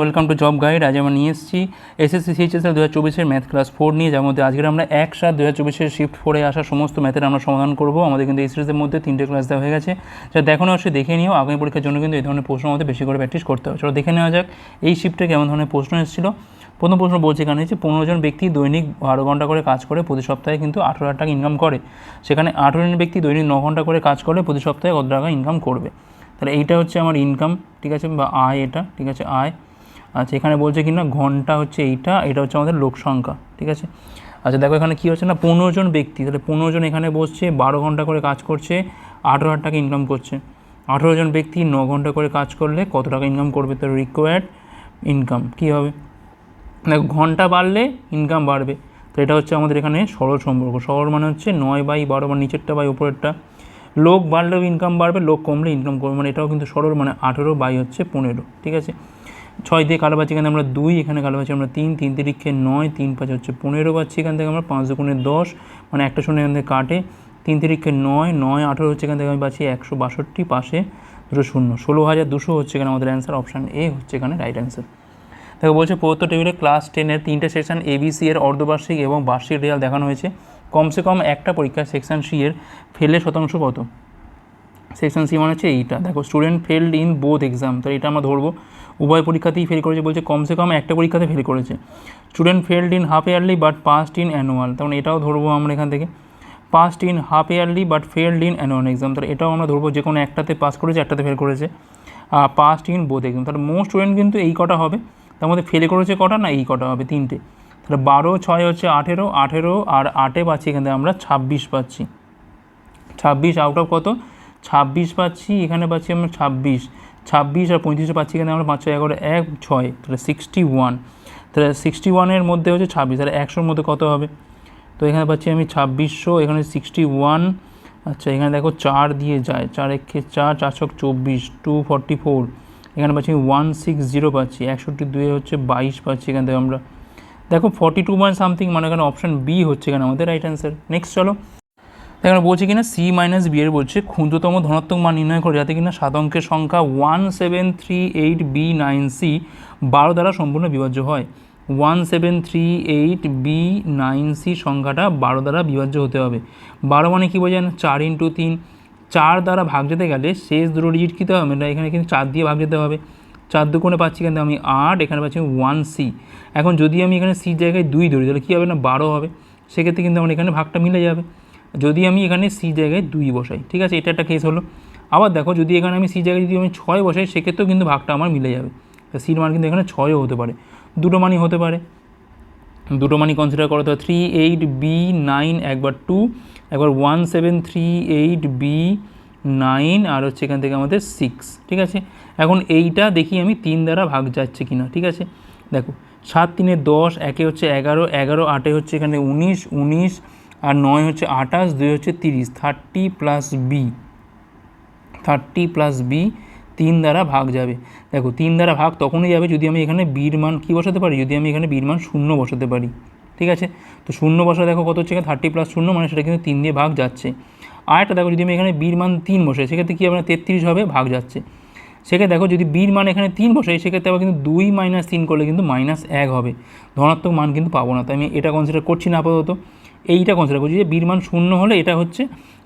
Welcome to job guide আজ আমরা নিয়ে এসেছি এসএসসি সিএইচএসএল দু হাজার চব্বিশের ম্যাথ ক্লাস ফোর নিয়ে, যার মধ্যে আজকে আমরা এক সাত দু হাজার চব্বিশের শিফট ফোরে আসা সমস্ত ম্যাথের আমরা সমাধান করব। আমাদের কিন্তু এই সিরিজের মধ্যে তিনটে ক্লাস দেওয়া হয়ে গেছে। যা দেখানো অবশ্যই দেখে নিও। আগামী পরীক্ষার জন্য কিন্তু এই ধরনের প্রশ্ন আমাদের বেশি করে প্র্যাকটিস করতে হবে। চলো দেখে নেওয়া যাক এই শিফটে কেমন ধরনের প্রশ্ন এসেছিল। প্রথম প্রশ্ন বলছে এখানে যে পনেরো জন ব্যক্তি দৈনিক বারো ঘণ্টা করে কাজ করে, প্রতি সপ্তাহে কিন্তু আঠেরো হাজার টাকা ইনকাম করে। সেখানে আঠেরো জন ব্যক্তি দৈনিক ন ঘণ্টা করে কাজ করে, প্রতি সপ্তাহে কত টাকা ইনকাম করবে? তাহলে এইটা হচ্ছে আমার ইনকাম ঠিক আছে? বা আয় এটা, ঠিক আছে? আয়। আচ্ছা এখানে বলছে কি না, ঘণ্টা হচ্ছে এইটা, এটা হচ্ছে আমাদের লোক সংখ্যা, ঠিক আছে? আচ্ছা দেখো এখানে কী হচ্ছে না, পনেরো জন ব্যক্তি, তাহলে পনেরো জন এখানে বসছে, বারো ঘণ্টা করে কাজ করছে, আঠেরো হাজার টাকা ইনকাম করছে। আঠেরো জন ব্যক্তি ন ঘণ্টা করে কাজ করলে কত টাকা ইনকাম করবে তার রিকোয়ার্ড ইনকাম কী হবে? দেখো, ঘণ্টা বাড়লে ইনকাম বাড়বে, তো এটা হচ্ছে আমাদের এখানে সরল সম্পর্ক, সরল মানে হচ্ছে নয় বাই বারো বা নিচেরটা বাই উপরেরটা। লোক বাড়লেও ইনকাম বাড়বে, লোক কমলে ইনকাম করবে মানে এটাও কিন্তু সরল মানে আঠেরো বাই হচ্ছে পনেরো, ঠিক আছে? ছয় দিয়ে কালো পাচ্ছি এখানে আমরা দুই, এখানে কালো পাচ্ছি আমরা তিন তিন তিরিক্ষে নয়, তিন পাঁচ হচ্ছে পনেরো পাচ্ছি, এখান থেকে আমরা পাঁচ দুগুণে দশ মানে একটা শূন্য এখান থেকে কাটে। তিন তিরিক্ষে নয় নয় আঠেরো হচ্ছে এখান থেকে আমি পাচ্ছি একশো বাষট্টি, পাশে দুটো শূন্য। ষোলো হাজার দুশো হচ্ছে এখানে আমাদের অ্যান্সার অপশান এ হচ্ছে এখানে রাইট অ্যান্সার দেখো, বলছে প্রদত্ত টেবিলে ক্লাস টেনের তিনটে সেকশন এবিসি এর অর্ধবার্ষিক এবং বার্ষিক রেজাল্ট দেখানো হয়েছে। কমসে কম একটা পরীক্ষায় সেকশন সি এর ফেলে শতাংশ কত? সেকশন সি মানে হচ্ছে এইটা। দেখো student failed in both exam তো এটা আমরা ধরবো। উভয় পরীক্ষাতেই ফেল করেছে বলছে, কমসে কম একটা পরীক্ষাতে ফেল করেছে। Student failed in half yearly but passed in annual তখন এটাও ধরবো আমরা এখান থেকে। Passed in half yearly but failed in annual exam তাহলে এটাও আমরা ধরবো, যে কোনো একটাতে পাস করেছে, একটাতে ফেল করেছে। পাস্ট ইন বোথ এক্সাম তাহলে মোস্ট স্টুডেন্ট কিন্তু এই কটা হবে। তার মধ্যে ফেল করেছে কটা না এই কটা হবে, তিনটে। তাহলে বারো, ছয় হচ্ছে আঠেরো আঠেরো আর আটে পাচ্ছি এখান থেকে আমরা ছাব্বিশ পাচ্ছি। ছাব্বিশ আউট অফ কত? ছাব্বিশ পাচ্ছি, এখানে পাচ্ছি আমরা ছাব্বিশ। ছাব্বিশ আর পঁয়ত্রিশে পাচ্ছি এখানে আমরা পাঁচ ছয় এগারো, এক ছয়, তাহলে সিক্সটি ওয়ান তাহলে সিক্সটি ওয়ানের মধ্যে হচ্ছে ছাব্বিশ, তাহলে একশোর মধ্যে কত হবে? তো এখানে পাচ্ছি আমি ছাব্বিশশো, এখানে সিক্সটি ওয়ান আচ্ছা এখানে দেখো চার দিয়ে যায়, চার একে চার চারশো চব্বিশ টু ফর্টি ফোর এখানে পাচ্ছি ওয়ান সিক্স জিরো পাচ্ছি, একষট্টি দুয়ে হচ্ছে বাইশ পাচ্ছি এখান থেকে আমরা। দেখো ফর্টি টু পয়েন্ট সামথিং মানে এখানে অপশান বি হচ্ছে এখানে আমাদের রাইট অ্যান্সার নেক্সট চলো। এখানে বলছে কিনা সি মাইনাস বি এর বলছে, ক্ষুদ্রতম ধনাত্মক মান নির্ণয় করে যাতে কিনা সাত অঙ্কের সংখ্যা one seven three eight B nine C বারো দ্বারা সম্পূর্ণ বিভাজ্য হয়। One seven three eight B nine C সংখ্যাটা বারো দ্বারা বিভাজ্য হতে হবে। বারো মানে কী বোঝেন চার ইন্টু তিন। চার দ্বারা ভাগ যেতে গেলে শেষ দুটো ডিজিট কী হবে? না এখানে কিন্তু চার দিয়ে ভাগ যেতে হবে। চার দুকোণে পাচ্ছি কিন্তু আমি আট, এখানে পাচ্ছি ওয়ান সি এখন যদি আমি এখানে সি জায়গায় দুই ধরি, তাহলে কী হবে না? বারো হবে। সেক্ষেত্রে কিন্তু আমার এখানে ভাগটা মিলে যাবে। যদি আমি এখানে সি জায়গায় দুই বসাই, ঠিক আছে? এটা একটা কেস হলো। আবার দেখো, যদি এখানে আমি সি জায়গায় যদি আমি ছয় বসাই, সেক্ষেত্রেও কিন্তু ভাগটা আমার মিলে যাবে। সির মান কিন্তু এখানে ছয়ও হতে পারে। দুটো মানই হতে পারে। দুটো মানই কনসিডার করতে তো থ্রি এইট বি নাইন একবার টু একবার one seven three eight B nine আর হচ্ছে এখান থেকে আমাদের সিক্স ঠিক আছে? এখন এইটা দেখি আমি তিন দ্বারা ভাগ যাচ্ছে কি না ঠিক আছে? দেখো, সাত তিনে দশ, একে হচ্ছে এগারো এগারো আটে হচ্ছে এখানে উনিশ উনিশ আর নয় হচ্ছে আঠাশ, দুই হচ্ছে তিরিশ thirty plus B thirty plus B তিন দ্বারা ভাগ যাবে। দেখো, তিন দ্বারা ভাগ তখনই যাবে যদি আমি এখানে বীর মান কী বসাতে পারি? যদি আমি এখানে বীর মান শূন্য বসাতে পারি, ঠিক আছে? তো শূন্য বসা দেখো কত হচ্ছে এখানে? থার্টি প্লাস শূন্য মানে সেটা কিন্তু তিন দিয়ে ভাগ যাচ্ছে। আর একটা দেখো, যদি আমি এখানে বীর মান তিন বসাই, সেক্ষেত্রে কী হবে তেত্রিশ হবে, ভাগ যাচ্ছে। সেক্ষেত্রে দেখো, যদি বীর মান এখানে তিন বসাই, সেক্ষেত্রে আবার কিন্তু দুই মাইনাস তিন করলে কিন্তু মাইনাস এক হবে। ধনাত্মক মান কিন্তু পাবো না। তাই আমি এটা কনসিডার করছি না আপাতত। এইটা কনসিডার করছি যে বীর মান শূন্য হলে এটা হচ্ছে,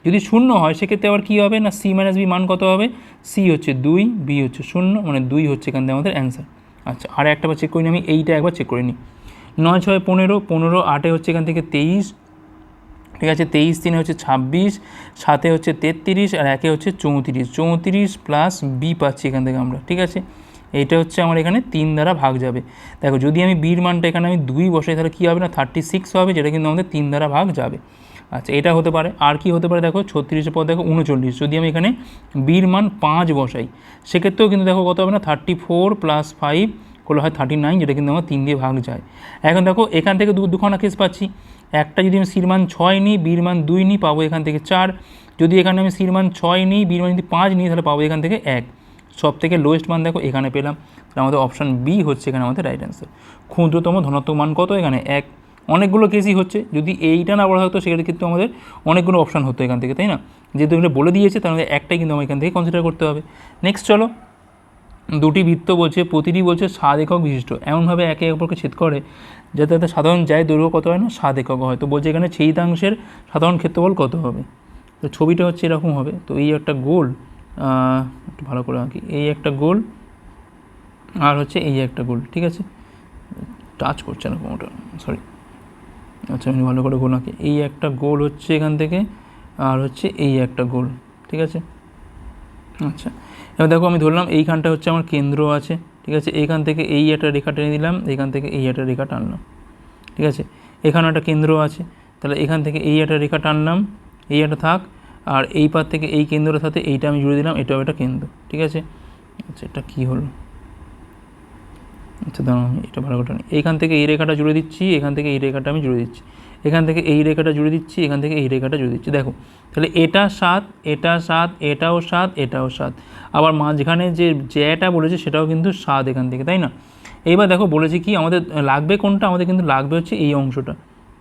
যদি শূন্য হয় সেক্ষেত্রে আবার কী হবে না সি মাইনাস বি মান কত হবে? সি হচ্ছে দুই বি হচ্ছে শূন্য মানে দুই হচ্ছে এখান থেকে আমাদের অ্যান্সার আচ্ছা আর একটা বার চেক করিনি আমি এইটা একবার চেক করে নিই। নয়, ছয়, পনেরো পনেরো, আটে হচ্ছে এখান থেকে তেইশ, ঠিক আছে, তেইশ, তিনে হচ্ছে ছাব্বিশ, সাতে হচ্ছে তেত্রিশ, আর একে হচ্ছে চৌত্রিশ। চৌত্রিশ প্লাস বি পাচ্ছি এখান থেকে আমরা, ঠিক আছে? এইটা হচ্ছে আমার এখানে তিন দ্বারা ভাগ যাবে। দেখো, যদি আমি বির মানটা এখানে আমি দুই বসাই, তাহলে কী হবে না? থার্টি সিক্স হবে, যেটা কিন্তু আমাদের তিন দ্বারা ভাগ যাবে। আচ্ছা এটা হতে পারে। আর কি হতে পারে? দেখো ছত্রিশের পর দেখো উনচল্লিশ। যদি আমি এখানে বির মান পাঁচ বসাই, সেক্ষেত্রেও কিন্তু দেখো কত হবে না? থার্টি ফোর প্লাস ফাইভ করলে হয় থার্টি নাইন যেটা কিন্তু আমার তিন দিয়ে ভাগ যায়। এখন দেখো, এখান থেকে দু দুখানা কেস পাচ্ছি। একটা যদি আমি সির মান ছয় নিই বীর মান দুই নিই, পাবো এখান থেকে চার। যদি এখানে আমি সির মান ছয় নিই বীর মান যদি পাঁচ নিই, তাহলে পাবো এখান থেকে এক। সব থেকে লোয়েস্ট মান দেখো, এখানে পেলাম। আমাদের অপশান বি হচ্ছে এখানে আমাদের রাইট অ্যান্সার ক্ষুদ্রতম ধনাত্মক মান কত? এখানে এক। অনেকগুলো কেসই হচ্ছে। যদি এইটা না বলা হতো, সেক্ষেত্রে কিন্তু আমাদের অনেকগুলো অপশান হতো এখান থেকে, তাই না? যেহেতু এগুলো বলে দিয়েছে, তার মধ্যে একটাই কিন্তু আমার এখান থেকে কনসিডার করতে হবে। নেক্সট চলো। দুটি বৃত্ত বলছে, প্রতিটি বলছে সাত একক বিশিষ্ট। এমনভাবে একে অপরকে ছেদ করে, যাতে তাদের সাধারণ যায় দৈর্ঘ্য কত হয় না? সাত একক হয়। তো বলছে এখানে ছেদিতাংশের সাধারণ ক্ষেত্রফল কত হবে? তো ছবিটা হচ্ছে এরকম হবে। তো এই একটা গোল একটু ভালো করে আঁকি। এই একটা গোল, আর হচ্ছে এই একটা গোল, ঠিক আছে? টাচ করছে না কোনোটা সরি আচ্ছা আমি ভালো করে গোল আঁকি। এই একটা গোল হচ্ছে এখান থেকে, আর হচ্ছে এই একটা গোল, ঠিক আছে? আচ্ছা এবার দেখো আমি ধরলাম এইখানটা হচ্ছে আমার কেন্দ্র আছে, ঠিক আছে? এইখান থেকে এই একটা রেখা টেনে দিলাম, এইখান থেকে এই একটা রেখা টানলাম, ঠিক আছে? এখানে একটা কেন্দ্র আছে, তাহলে এখান থেকে এই একটা রেখা টানলাম, এই একটা থাক আর এই পার থেকে এই কেন্দ্রের সাথে এইটা আমি জুড়ে দিলাম, এটাও একটা কেন্দ্র, ঠিক আছে? আচ্ছা এটা কী হলো? আচ্ছা দাঁড়াও, আমি এটা ভালো করে নিই এইখান থেকে এই রেখাটা জুড়ে দিচ্ছি, এখান থেকে এই রেখাটা আমি জুড়ে দিচ্ছি। এখান থেকে এই রেখাটা জুড়ে দিচ্ছি, এখান থেকে এই রেখাটা জুড়ে দিচ্ছি। দেখো, তাহলে এটা সাত এটা সাত, এটাও সাত এটাও সাত। আবার মাঝখানে যে জ্যাটা বলেছে, সেটাও কিন্তু সাত এখান থেকে, তাই না? এইবার দেখো, বলেছে কি, আমাদের লাগবে কোনটা? আমাদের কিন্তু লাগবে হচ্ছে এই অংশটা।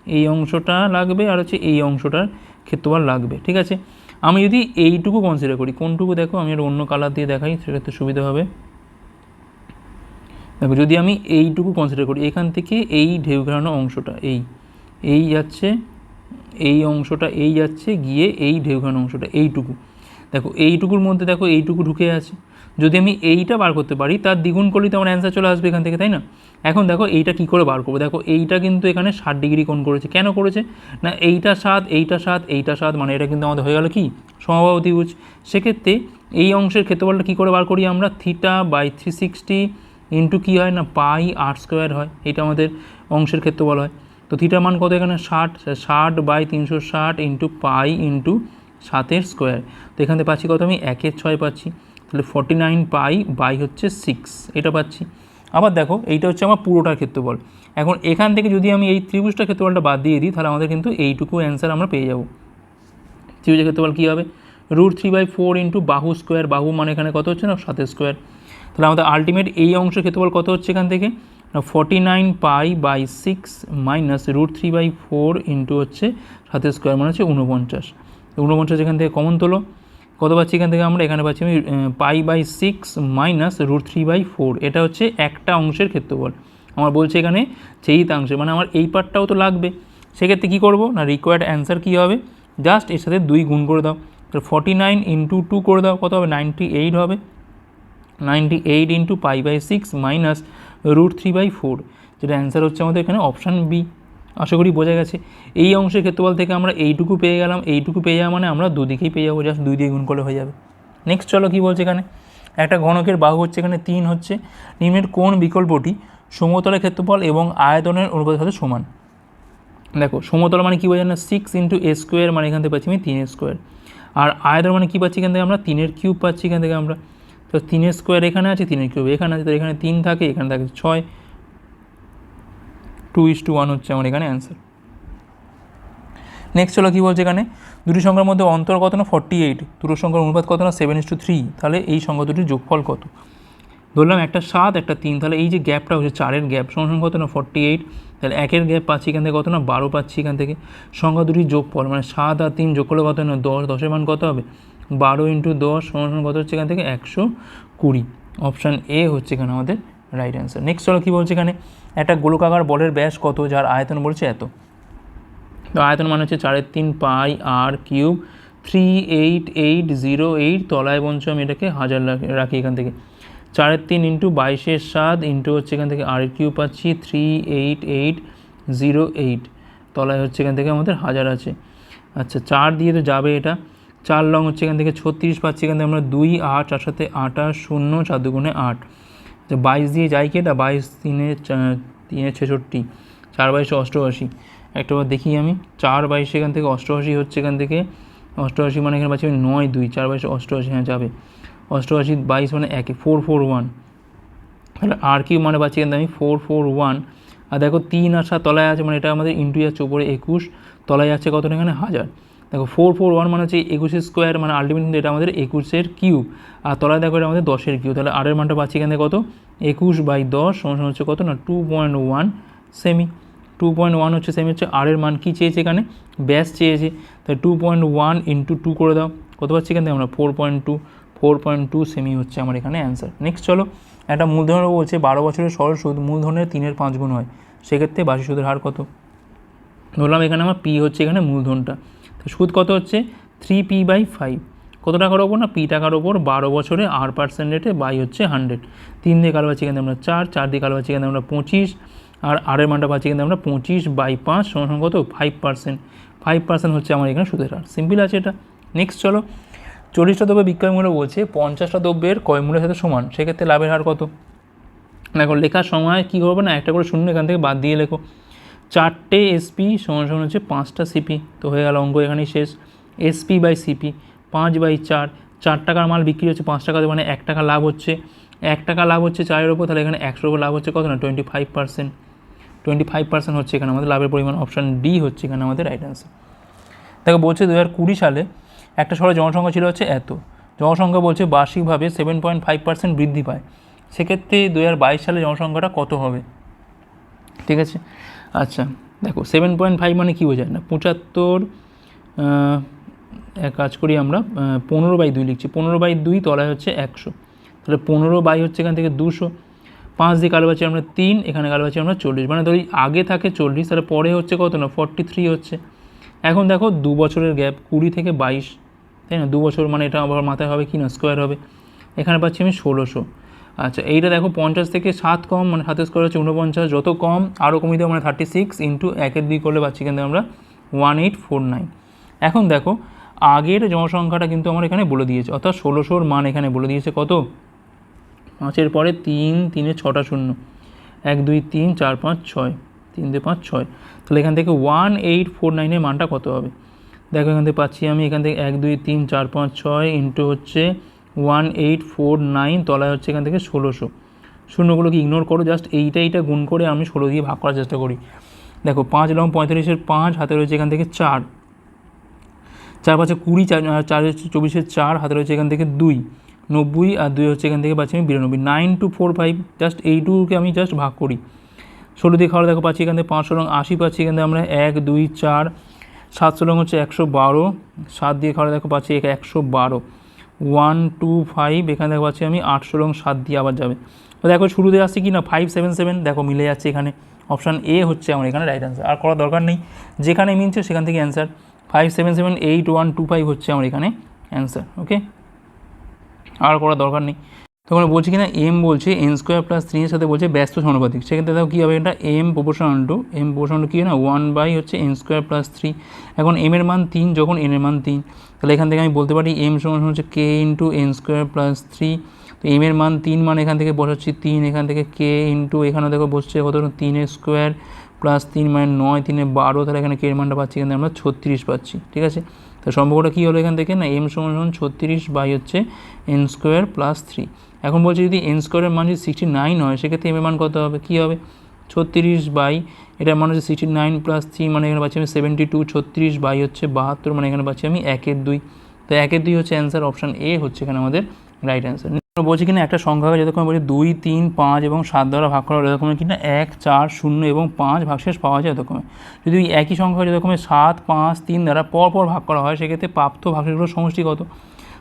এই অংশটা লাগবে আর হচ্ছে এই অংশটার ক্ষেত্রফল লাগবে, ঠিক আছে? আমি যদি এইটুকু কনসিডার করি, কোনটুকু দেখো, আমি আর অন্য কালার দিয়ে দেখাই সেক্ষেত্রে সুবিধা হবে। দেখো, যদি আমি এইটুকু কনসিডার করি, এখান থেকে এই ঢেউ ঘেরানো অংশটা, এই এই যাচ্ছে, এই অংশটা, এই যাচ্ছে, গিয়ে এই ঢেউ ঘেরানো অংশটা, এইটুকু। দেখো, এইটুকুর মধ্যে দেখো, এইটুকু ঢুকে আছে। যদি আমি এইটা বার করতে পারি, তার দ্বিগুণ করলেই তো আমার অ্যান্সার চলে আসবে এখান থেকে, তাই না? এখন দেখো এইটা কি করে বার করব? দেখো এইটা কিন্তু এখানে ষাট ডিগ্রি কোণ করেছে। কেন করেছে? না, এইটা সাত এইটা সাত এইটা সাত মানে এটা কিন্তু আমাদের হয়ে গেল কি? সমবাহু ত্রিভুজ সেক্ষেত্রে এই অংশের ক্ষেত্রফলটা কী করে বার করি আমরা? Theta by three sixty into কী হয় না? পাই আর স্কোয়ার হয়। এটা আমাদের অংশের ক্ষেত্রফল হয়। তো থিটার মান কত এখানে? ষাট। ষাট বাই তিনশো ষাট ইন্টু পাই ইন্টু সাতের স্কোয়ার। তো এখান থেকে পাচ্ছি কত আমি? একের ছয় পাচ্ছি। তাহলে ফর্টি নাইন পাই বাই হচ্ছে সিক্স এটা পাচ্ছি। আবার দেখো, এইটা হচ্ছে আমার পুরোটার ক্ষেত্রফল। এখন এখান থেকে যদি আমি এই ত্রিভুজটার ক্ষেত্রফলটা বাদ দিয়ে দিই, তাহলে আমাদের কিন্তু এইটুকু অ্যান্সার আমরা পেয়ে যাব। ত্রিভুজের ক্ষেত্রফল কী হবে? Root three by four into বাহু স্কোয়ার বাহু মানে এখানে কত হচ্ছে না? সাতের স্কোয়ার তাহলে আমাদের আলটিমেট এই অংশের ক্ষেত্রফল কত হচ্ছে এখান থেকে? না forty nine pi by six minus root three by four into হচ্ছে সাতের স্কোয়ার মানে হচ্ছে উনপঞ্চাশ ঊনপঞ্চাশ এখান থেকে কমন তোলো। কত পাচ্ছি এখান থেকে আমরা? এখানে পাচ্ছি আমি pi by six minus root three by four এটা হচ্ছে একটা অংশের ক্ষেত্রফল। আমার বলছে এখানে ছেদিতাংশে মানে আমার এই পার্টটাও তো লাগবে। সেক্ষেত্রে কী করব? না রিকোয়ার্ড অ্যান্সার কী হবে? জাস্ট এর সাথে দুই গুণ করে দাও। তো ফর্টি নাইন ইন্টু টু করে দাও। কত হবে? নাইনটি এইট হবে। Ninety eight into pi by six minus root three by four যেটা অ্যান্সার হচ্ছে আমাদের এখানে অপশান বি আশা করি বোঝা গেছে। এই অংশের ক্ষেত্রফল থেকে আমরা এইটুকু পেয়ে গেলাম। এইটুকু পেয়ে যাওয়া মানে আমরা দুদিকেই পেয়ে যাব জাস্ট দুই দিয়ে গুণ করলে হয়ে যাবে। নেক্সট চলো কী বলছে এখানে? একটা ঘনকের বাহু হচ্ছে এখানে তিন হচ্ছে। নিম্নের কোন বিকল্পটি? সমতলের ক্ষেত্রফল এবং আয়তনের অনুপাতের সাথে সমান। দেখো, সমতল মানে কী বোঝায় না? সিক্স ইন্টু এ স্কোয়ার মানে এখান থেকে পাচ্ছি আমি তিনের স্কোয়ার আর আয়তন মানে কী পাচ্ছি এখান থেকে আমরা? তিনের কিউব পাচ্ছি এখান থেকে আমরা। তো তিনের স্কোয়ার এখানে আছে, তিনের কিউব এখানে আছে তো এখানে তিন থাকে, এখানে থাকে ছয়। টু ইস টু ওয়ান হচ্ছে আমার এখানে অ্যান্সার নেক্সট হলো কী বলছে এখানে? দুটি সংখ্যার মধ্যে অন্তর কত না ফর্টি এইট দুটো সংখ্যার অনুপাত কত না সেভেন ইস টু থ্রি তাহলে এই সংখ্যা দুটির যোগফল কত? ধরলাম একটা সাত, একটা তিন, তাহলে এই যে গ্যাপটা হচ্ছে চারের গ্যাপ, সমান কত না ফর্টি এইট তাহলে একের গ্যাপ পাচ্ছি এখান থেকে কত না বারো পাচ্ছি এখান থেকে। সংখ্যা দুটির যোগফল মানে সাত আর তিন যোগ করলে কত না দশ, দশের মান কত হবে? বারো ইন্টু দশ, সমান কত হচ্ছে এখান থেকে একশো কুড়ি। অপশান এ হচ্ছে এখানে আমাদের রাইট অ্যান্সার নেক্সট হলো কী বলছে এখানে? একটা গোলকাকার বলের ব্যাস কত, যার আয়তন বলছে এত? তো আয়তন মানে হচ্ছে চারের তিন pi r cube, three eight eight zero eight, তলায় বঞ্চ আমি এটাকে হাজার রাখি- এখান থেকে। চারের তিন ইন্টু বাইশের সাত ইন্টু হচ্ছে এখান থেকে আর কিউব পাচ্ছি, three eight eight zero eight, তলায় হচ্ছে এখান থেকে আমাদের হাজার আছে। আচ্ছা চার দিয়ে তো যাবে এটা। চার লং হচ্ছে এখান থেকে ছত্রিশ, পাচ্ছি এখান থেকে আমরা দুই আট চার সাথে আটাশ, শূন্য, চার দুগুণে আট। আচ্ছা বাইশ দিয়ে যাই কি এটা? বাইশ তিনে তিনে ছেষট্টি। চার বাইশে অষ্টআশি। একটা বার দেখি আমি। চার বাইশে এখান থেকে অষ্টআশি হচ্ছে এখান থেকে। অষ্টআশি মানে এখানে পাচ্ছি নয় দুই। চার বাইশে অষ্টআশি হ্যাঁ যাবে। অষ্টআশি, বাইশ মানে একে। Four four, one. তাহলে আর কিউ মানে পাচ্ছি থেকে আমি? Four four, one. আর দেখো তিন আর সাত তলায় আছে মানে এটা আমাদের ইন্টু যাচ্ছে উপরে একুশ। তলায় যাচ্ছে কত এখানে? হাজার। দেখো ফোর ফোর ওয়ান মানে হচ্ছে একুশের স্কোয়ার মানে আলটিমেট কিন্তু এটা আমাদের একুশের কিউব আর তলায় দেখো এটা আমাদের দশের কিউব তাহলে আরের মানটা পাচ্ছি এখান কত? একুশ বাই দশ সমান হচ্ছে কত? না টু পয়েন্ট ওয়ান সেমি টু পয়েন্ট ওয়ান হচ্ছে সেমি হচ্ছে আরের মান। কী চেয়েছে এখানে? ব্যাস চেয়েছে। তাই two point one into two করে দাও। কত পাচ্ছি এখান থেকে আমরা? Four point two four point two semi হচ্ছে আমার এখানে অ্যান্সার নেক্সট চলো। একটা মূলধনের বলছে বারো বছরের সরল সুদ। মূলধনের তিনের পাঁচ গুণ হয়। সেক্ষেত্রে বার্ষিক সুদের হার কত? ধরলাম এখানে আমার পি হচ্ছে এখানে মূলধনটা। তো সুদ কত হচ্ছে? থ্রি পি বাই ফাইভ কত টাকার ওপর না? পি টাকার ওপর? বারো বছরে আর পার্সেন্ট রেটে বাই হচ্ছে হান্ড্রেড তিন দিয়ে কালো পাচ্ছি এখানে আমরা চার চার দিয়ে কালো পাচ্ছি এখানে আমরা পঁচিশ। আর আরের মানটা পাচ্ছি কিন্তু আমরা পঁচিশ বাই পাঁচ সমান কত? ফাইভ পার্সেন্ট ফাইভ পার্সেন্ট হচ্ছে আমার এখানে সুদের হার। সিম্পল আছে এটা। নেক্সট চলো। চল্লিশটা দ্রব্যের বিক্রয় মূল্য বলছে, পঞ্চাশটা দ্রব্যের ক্রয় মূল্যের সাথে সমান। সেক্ষেত্রে লাভের হার কত? দেখো, লেখার সময় কী করব না? একটা করে শূন্য এখান থেকে বাদ দিয়ে লেখো। চারটে এসপি সমান সমান হচ্ছে পাঁচটা সিপি তো হয়ে গেল অঙ্ক এখানেই শেষ। এসপি বাই সিপি পাঁচ বাই চার। চার টাকার মাল বিক্রি হচ্ছে পাঁচ টাকাতে মানে এক টাকা লাভ হচ্ছে। এক টাকা লাভ হচ্ছে চারের ওপর তাহলে এখানে একশোর ওপর লাভ হচ্ছে কত না? Twenty five percent twenty five percent হচ্ছে এখানে। আমাদের লাভের পরিমাণ অপশান ডি হচ্ছে এখানে আমাদের রাইট অ্যান্সার দেখো, বলছে দু হাজার কুড়ি সালে একটা শহরে জনসংখ্যা ছিল হচ্ছে এত। জনসংখ্যা বলছে বার্ষিকভাবে সেভেন পয়েন্ট ফাইভ পার্সেন্ট বৃদ্ধি পায়। সেক্ষেত্রে দু হাজার বাইশ সালে জনসংখ্যাটা কত হবে? ঠিক আছে? আচ্ছা দেখো সেভেন পয়েন্ট ফাইভ মানে কী বোঝায়? না, পঁচাত্তর এক কাজ করি আমরা পনেরো বাই দুই লিখছি। পনেরো বাই দুই তলায় হচ্ছে একশো। তাহলে পনেরো বাই হচ্ছে এখান থেকে দুশো। পাঁচ দিয়ে কালো পাচ্ছি আমরা তিন, এখানে কালো পাচ্ছি আমরা চল্লিশ। মানে ধরি আগে থাকে চল্লিশ, তাহলে পরে হচ্ছে কত না ফর্টি থ্রি হচ্ছে। এখন দেখো, দু বছরের গ্যাপ কুড়ি থেকে বাইশ। তাই না? দু বছর মানে এটা আবার মাথায় হবে কি না স্কোয়ার হবে। এখানে পাচ্ছি আমি ষোলোশো। আচ্ছা এইটা দেখো, পঞ্চাশ থেকে সাত কম মানে সাতের স্কোয়ার হচ্ছে উনপঞ্চাশ যত কম আরও কমিয়ে দেবো মানে থার্টি সিক্স ইন্টু একের দুই করলে পাচ্ছি কিন্তু আমরা ওয়ান এইট ফোর নাইন এখন দেখো, আগের জনসংখ্যাটা কিন্তু আমার এখানে বলে দিয়েছে, অর্থাৎ ষোলোশোর মান এখানে বলে দিয়েছে কত? পাঁচের পরে তিন, তিনে ছটা শূন্য, এক, দুই, তিন, চার, পাঁচ, ছয়, তিন, দুই, পাঁচ, ছয়। তাহলে এখান থেকে ওয়ান এইট ফোর নাইনের মানটা কত হবে? দেখো এখান থেকে পাচ্ছি আমি, এখান থেকে এক, দুই, তিন, চার, পাঁচ, ছয় ইন্টু হচ্ছে ওয়ান এইট ফোর নাইন তলায় হচ্ছে এখান থেকে ষোলোশো। শূন্যগুলোকে ইগনোর করো জাস্ট এইটা এইটা গুণ করে আমি ষোলো দিয়ে ভাগ করার চেষ্টা করি। দেখো, পাঁচ লং পঁয়তাল্লিশের পাঁচ হাতে রয়েছে এখান থেকে চার। চার পাঁচে কুড়ি, চার চার চব্বিশের চার হাতে রয়েছে এখান থেকে দুই। নব্বই আর দুই হচ্ছে এখান থেকে পাচ্ছি আমি বিরানব্বই। Nine two four five just এইটুকুকে আমি জাস্ট ভাগ করি। ষোলো দিয়ে খাওয়া দেখো পাচ্ছি এখান থেকে পাঁচশো রং আশি পাচ্ছি এখান থেকে আমরা এক, দুই, চার। সাতশো রং হচ্ছে একশো বারো। সাত দিয়ে খাওয়া দেখো পাচ্ছি একশো বারো। ওয়ান টু ফাইভ এখানে দেখো পাচ্ছি আমি আটশো রং সাত দিয়ে আবার যাবে। তো দেখো শুরুতে আসছে কি না? ফাইভ সেভেন সেভেন দেখো মিলে যাচ্ছে এখানে। অপশান এ হচ্ছে আমার এখানে রাইট অ্যান্সার আর করার দরকার নেই। যেখানে মিলছে সেখান থেকে answer five seven seven eight one two five হচ্ছে আমার এখানে অ্যান্সার ওকে আর করার দরকার নেই। তখন বলছি কিনা এম বলছে এন স্কোয়ার প্লাস থ্রি এর সাথে বলছে ব্যস্ত সমানুপাতিক। সেক্ষেত্রে দেখো কী হবে এটা m proportional to m proportional কী না? ওয়ান বাই হচ্ছে এন স্কোয়ার প্লাস থ্রি এখন এম এর মান তিন, যখন এন এর মান তিন, তাহলে এখান থেকে আমি বলতে পারি এম সমান হচ্ছে k into n square plus three তো এম এর মান তিন মানে এখান থেকে বসাচ্ছি তিন, এখান থেকে কে ইন্টু এখানে দেখো বসছে কত? তিনের স্কোয়ার প্লাস তিন মানে নয়, তিনে বারো, তাহলে এখানে কে এর মানটা পাচ্ছি, এখানে আমরা ছত্রিশ পাচ্ছি, ঠিক আছে? তো সম্পর্কটা কী হলো এখান থেকে? না এম সমান ছত্রিশ বাই হচ্ছে এন স্কোয়ার প্লাস থ্রি এখন বলছি যদি এন স্কোয়ারের মান যদি সিক্সটি নাইন হয়, সেক্ষেত্রে এম এর মান কত হবে? কী হবে? ছত্রিশ বাই, এটার মান হচ্ছে সিক্সটি নাইন প্লাস থ্রি মানে এখানে পাচ্ছি আমি সেভেন্টি টু ছত্রিশ বাই হচ্ছে বাহাত্তর মানে এখানে পাচ্ছি আমি একের দুই। তো একের দুই হচ্ছে অ্যান্সার অপশান এ হচ্ছে এখানে আমাদের রাইট অ্যান্সার বলছি কিনা একটা সংখ্যা সংখ্যাকে যতক্ষণ বলছি দুই, তিন, পাঁচ এবং সাত দ্বারা ভাগ করা এরকম কিনা এক, চার, শূন্য এবং পাঁচ ভাগশেষ পাওয়া যায় এরকম যদি একই সংখ্যা যতক্ষণ সাত, পাঁচ, তিন দ্বারা পর পর ভাগ করা হয়, সেক্ষেত্রে প্রাপ্ত ভাগশেষগুলোর সমষ্টি কত?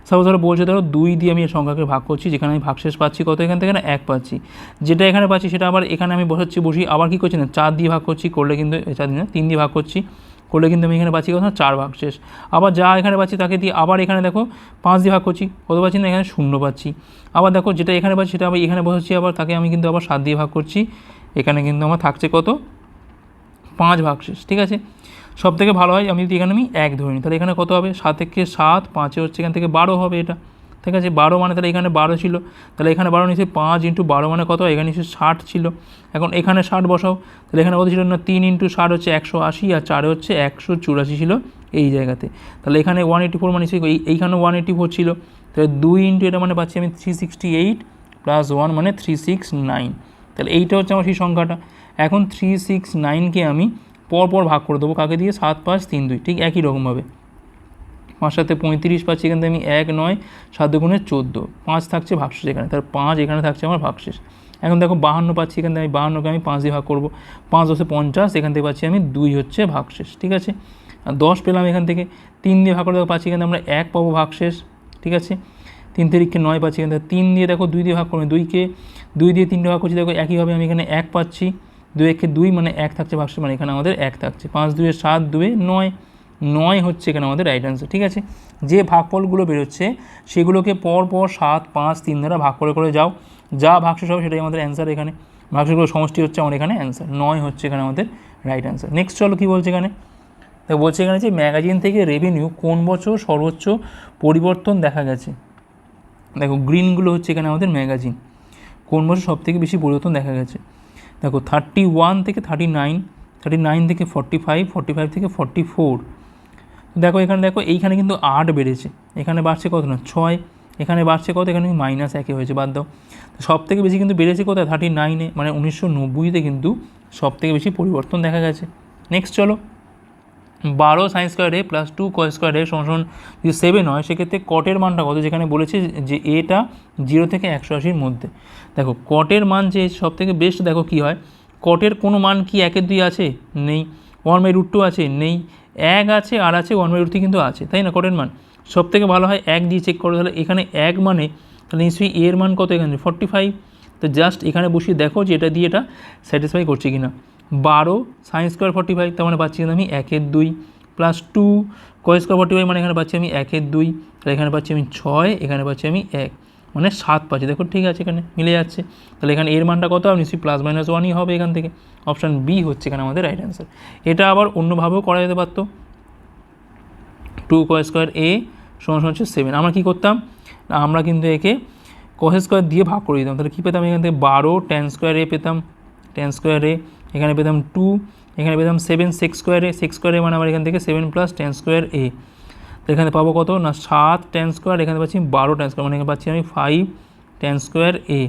সাপোজ ধরো বলছে ধরো দুই দিয়ে আমি এই সংখ্যাকে ভাগ করছি যেখানে আমি ভাগশেষ পাচ্ছি কত? এখান থেকে এক পাচ্ছি। যেটা এখানে পাচ্ছি সেটা আবার এখানে আমি বসাচ্ছি বসি আবার কী করছি না চার দিয়ে ভাগ করছি করলে কিন্তু চার দিয়ে না, তিন দিয়ে ভাগ করছি করলে কিন্তু আমি এখানে পাচ্ছি কত? না চার ভাগ শেষ আবার যা এখানে পাচ্ছি তাকে দিয়ে আবার এখানে দেখো পাঁচ দিয়ে ভাগ করছি কত পাচ্ছি না? এখানে শূন্য পাচ্ছি। আবার দেখো যেটা এখানে পাচ্ছি সেটা আবার এখানে বসাচ্ছি আবার তাকে আমি কিন্তু আবার সাত দিয়ে ভাগ করছি এখানে কিন্তু আমার থাকছে কত? পাঁচ ভাগ শেষ ঠিক আছে? সব থেকে ভালো হয়, আমি যদি এখানে, আমি এক ধরে নিই। তাহলে এখানে কত হবে? সাত থেকে সাত, পাঁচে হচ্ছে এখান থেকে বারো হবে এটা। ঠিক আছে? বারো মানে তাহলে এখানে বারো ছিল। তাহলে এখানে বারো নিচে পাঁচ ইন্টু বারো মানে কত? এখানে নিশ্চয়ই ষাট ছিল। এখন এখানে ষাট বসাও। তাহলে এখানে কত ছিল? না, তিন ইন্টু ষাট হচ্ছে একশো আশি আর চারে হচ্ছে একশো চুরাশি ছিল এই জায়গাতে। তাহলে এখানে ওয়ান এইটি ফোর মানে নিশ্চয়ই এই, এইখানে ওয়ান এইটি ফোর ছিল। তাহলে দুই ইন্টু এটা মানে পাচ্ছি আমি three sixty eight plus one মানে থ্রি সিক্স নাইন তাহলে এইটা হচ্ছে আমার সেই সংখ্যাটা। এখন থ্রি সিক্স নাইনকে আমি পর পর ভাগ করে দেবো। কাকে দিয়ে? সাত, পাঁচ, তিন, দুই। ঠিক একই রকমভাবে পাঁচ সাথে পঁয়ত্রিশ পাচ্ছি এখান থেকে আমি এক, নয়, সাত দুগুণে চোদ্দ। পাঁচ থাকছে ভাগশেষ এখানে। তার পাঁচ এখানে থাকছে আমার ভাগশেষ। এখন দেখো বাহান্ন পাচ্ছি এখান থেকে আমি। বাহান্নকে আমি পাঁচ দিয়ে ভাগ করব। পাঁচ দশে পঞ্চাশ, এখান থেকে পাচ্ছি আমি দুই হচ্ছে ভাগশেষ। ঠিক আছে? আর দশ পেলাম এখান থেকে। তিন দিয়ে ভাগ করে দেখো পাচ্ছি এখানে আমরা এক পাবো ভাগশেষ। ঠিক আছে? তিন তারিখকে নয় পাচ্ছি এখান থেকে। তিন দিয়ে দেখো দুই দিয়ে ভাগ করবে দুইকে। দুই দিয়ে তিনটে ভাগ করছি, দেখো একইভাবে আমি এখানে এক পাচ্ছি। দুই একে দুই মানে এক থাকছে ভাগশেষ মানে এখানে আমাদের এক থাকছে। পাঁচ দুয়ে সাত দুয়ে নয় নয় হচ্ছে এখানে আমাদের রাইট অ্যান্সার ঠিক আছে? যে ভাগফলগুলো বেরোচ্ছে, সেগুলোকে পর পর সাত, পাঁচ, তিন দ্বারা ভাগ করে করে যাও। যা ভাগশেষ হবে সেটাই আমাদের অ্যান্সার এখানে। ভাগশেষগুলো সমষ্টি হচ্ছে আমাদের এখানে অ্যান্সার নয় হচ্ছে এখানে আমাদের রাইট অ্যান্সার নেক্সট চলো কী বলছে এখানে? দেখো বলছে এখানে যে ম্যাগাজিন থেকে রেভিনিউ কোন বছর সর্বোচ্চ পরিবর্তন দেখা গেছে? দেখো গ্রিনগুলো হচ্ছে এখানে আমাদের ম্যাগাজিন কোন বছর সব থেকে বেশি পরিবর্তন দেখা গেছে? দেখো থার্টি ওয়ান থেকে থার্টি নাইন থার্টি নাইন থেকে ফর্টি ফাইভ ফর্টি ফাইভ থেকে ফর্টি ফোর দেখো এখানে দেখো, এইখানে কিন্তু আট বেড়েছে। এখানে বাড়ছে কত না? ছয়। এখানে বাড়ছে কত? এখানে মাইনাস একে হয়েছে, বাদ দাও। সব থেকে বেশি কিন্তু বেড়েছে কোথায়? থার্টি নাইনে মানে উনিশশো নব্বইতে কিন্তু সব থেকে বেশি পরিবর্তন দেখা গেছে। নেক্সট চলো। বারো সাইন স্কোয়ার প্লাস টু কয় স্কোয়ার এ যদি সেভেন হয়, সেক্ষেত্রে কটের মানটা কত? যেখানে বলেছে যে এটা জিরো থেকে একশো আশির মধ্যে। দেখো কটের মান যে সব থেকে বেস্ট দেখো কী হয়? কটের কোনো মান কি একের দুই আছে? নেই। ওয়ান বাই রুট টু আছে? নেই। এক আছে, আর আছে ওয়ান বাই রুট থ্রি কিন্তু আছে, তাই না কটের মান? সব থেকে ভালো হয় এক দিয়ে চেক করো, তাহলে এখানে এক মানে তাহলে নিশ্চয়ই এর মান কত এখানে? ফর্টি ফাইভ তো জাস্ট এখানে বসিয়ে দেখো যে এটা দিয়ে এটা স্যাটিসফাই করছে কিনা। বারো সাইন স্কোয়ার ফর্টি ফাইভ তার মানে পাচ্ছি আমি একের দুই প্লাস টু কয় স্কোয়ার ফর্টি ফাইভ মানে এখানে পাচ্ছি আমি একের দুই, তাহলে এখানে পাচ্ছি আমি ছয়, এখানে পাচ্ছি আমি এক মানে সাত পাচ্ছি। দেখো ঠিক আছে এখানে, মিলে যাচ্ছে। তাহলে এখানে এর মানটা কত? হবে নিশ্চয়ই প্লাস মাইনাস ওয়ানই হবে এখান থেকে। অপশান বি হচ্ছে এখানে আমাদের রাইট অ্যান্সার এটা আবার অন্যভাবেও করা যেতে পারতো। টু কয় স্কোয়ার এ সমান হচ্ছে সেভেন আমরা কী করতাম? আমরা কিন্তু একে কস স্কোয়ার দিয়ে ভাগ করে দিতাম। তাহলে কী পেতাম? এখান থেকে বারো টেন স্কোয়ার এ পেতাম। টেন স্কোয়ার এ এখানে পেতাম টু এখানে পেতাম seven six square six square মানে আমার এখান থেকে seven plus ten square A তো এখানে পাবো কত? না, সাত টেন স্কোয়ার এখানে পাচ্ছি বারো টেন স্কোয়ার মানে এখানে পাচ্ছি আমি ফাইভ টেন স্কোয়ার এ